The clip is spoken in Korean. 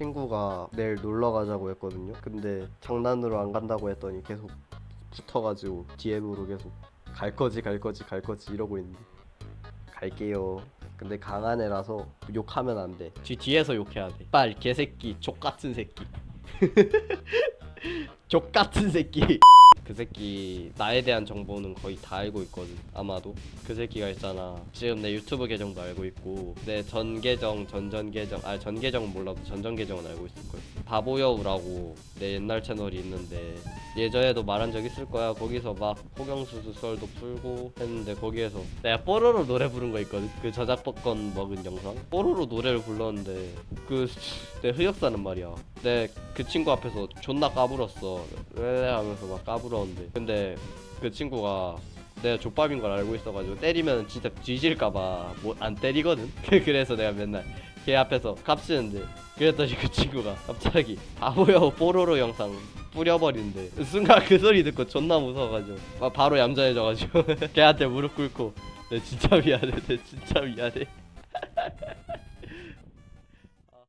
친구가 내일 놀러 가자고 했거든요. 근데 장난으로 안 간다고 했더니 계속 붙어가지고 DM으로 계속 갈 거지 갈 거지 갈 거지 이러고 있는데 갈게요. 근데 강한 애라서 욕하면 안 돼. 뒤 뒤에서 욕해야 돼. 빨 개새끼 족 같은 새끼. 족 같은 새끼. 그 새끼 나에 대한 정보는 거의 다 알고 있거든 아마도. 그 새끼가 있잖아. 지금 내 유튜브 계정도 알고 있고 내 전 계정 전전 계정 아니 전 계정은 몰라도 전전 계정은 알고 있을걸. 바보여우라고 내 옛날 채널이 있는데 예전에도 말한 적 있을 거야. 거기서 막 호경수수 썰도 풀고 했는데 거기에서 내가 뽀로로 노래 부른 거 있거든? 그 저작권 먹은 영상? 뽀로로 노래를 불렀는데 그 내 흑역사는 말이야. 내 그 친구 앞에서 존나 까불었어. 왜 하면서 막 까불 었는데. 근데 그 친구가 내가 족밥인 걸 알고 있어가지고 때리면 진짜 뒤질까봐 뭐 안 때리거든? 그래서 내가 맨날 걔 앞에서 깝치는데 그랬더니 그 친구가 갑자기 바보여 뽀로로 영상 뿌려버리는데 순간 그 소리 듣고 존나 무서워가지고 막 바로 얌전해져가지고 걔한테 무릎 꿇고 내 진짜 미안해 내 진짜 미안해